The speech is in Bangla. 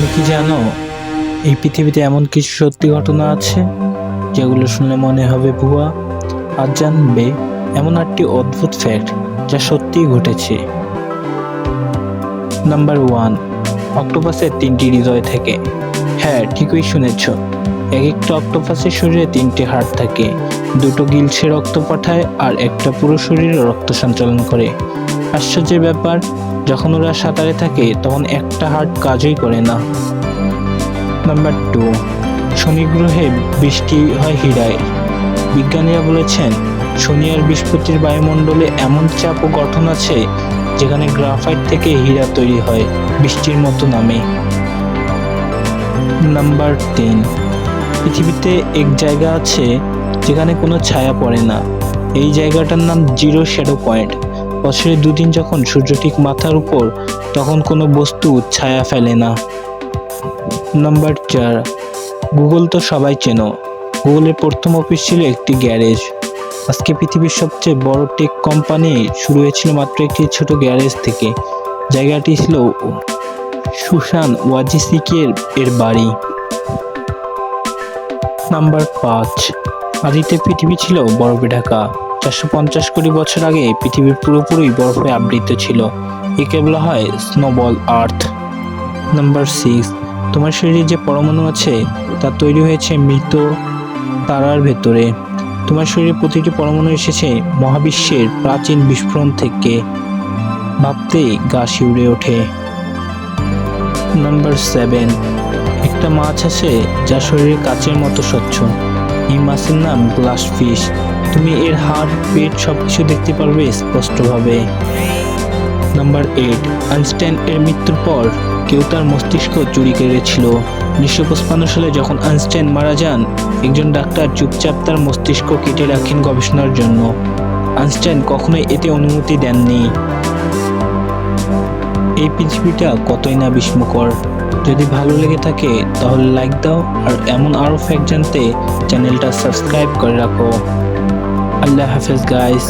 তুমি কি জানো, এই পৃথিবীতে এমন কিছু সত্যি ঘটনা আছে, যেগুলো শুনলে মনে হবে, ভুয়া? আর জানবে এমন একটি অদ্ভুত ফ্যাক্ট যা সত্যিই ঘটেছে। নাম্বার ওয়ান অক্টোপাসের তিনটি হৃদয় থাকে। হ্যাঁ ঠিকই শুনেছ। এক একটা অক্টোপাসের শরীরে তিনটি হাড় থাকে। দুটো গিলছে রক্ত পাঠায় আর একটা পুরো শরীরে রক্ত সঞ্চালন করে। আশ্চর্যের ব্যাপার, যখন ওরা সাঁতারে থাকে, তখন একটা হার্ট কাজই করে না। নাম্বার টু শনি গ্রহে বৃষ্টি হয় হীরায়। বিজ্ঞানীরা বলেছেন, শনি আর বৃহস্পতির বায়ুমণ্ডলে এমন চাপ ও গঠন আছে, যেখানে গ্রাফাইট থেকে হীরা তৈরি হয়, বৃষ্টির মতো নামে। নাম্বার তিন, পৃথিবীতে এক জায়গা আছে, যেখানে কোনো ছায়া পড়ে না। এই জায়গাটার নাম জিরো শ্যাডো পয়েন্ট। বছরে দুদিন যখন সূর্য ঠিক মাথার উপর, তখন কোনো বস্তু ছায়া ফেলে না। নাম্বার চার গুগল তো সবাই চেনো। গুগলের প্রথম অফিস ছিল একটি গ্যারেজ। আজকে পৃথিবীর সবচেয়ে বড় টেক কোম্পানি শুরু হয়েছিল মাত্র একটি ছোট গ্যারেজ থেকে। জায়গাটি ছিল সুশান ওয়াজিসিকের এর বাড়ি। নাম্বার পাঁচ, আদিতে পৃথিবী ছিল বরফে ঢাকা। চারশো পঞ্চাশ কোটি বছর আগে পৃথিবী পুরোপুরি বরফে আবৃত ছিল। একে বলা হয় স্নোবল আর্থ নাম্বার সিক্স তোমার শরীরে যে পরমাণু আছে, তা তৈরি হয়েছে মৃত তারার ভেতরে। তোমার শরীরে প্রতিটি পরমাণু এসেছে মহাবিশ্বের প্রাচীন বিস্ফোরণ থেকে। ভাবতেই গা শিউরে ওঠে। নাম্বার সেভেন একটা মাছ আছে যা শরীরে কাচের মতো স্বচ্ছ। এই মাছের নাম গ্লাস ফিশ তুমি এর হাড় পেট সবকিছু দেখতে পারবে স্পষ্টভাবে। নাম্বার এইট আইনস্টাইন এর মৃত্যুর পর কেউ তার মস্তিষ্ক চুরি করেছিল। উনিশশো পঁচপান্ন সালে যখন আইনস্টাইন মারা যান, একজন ডাক্তার চুপচাপ তার মস্তিষ্ক কেটে রাখেন গবেষণার জন্য। আইনস্টাইন কখনোই এতে অনুমতি দেননি। এই পৃথিবীটা কতই না বিস্ময়কর। যদি ভালো লেগে থাকে, তাহলে লাইক দাও, আর এমন আরও ফ্যাক্ট জানতে চ্যানেলটা সাবস্ক্রাইব করে রাখো। আল্লাহ হাফেজ গাইস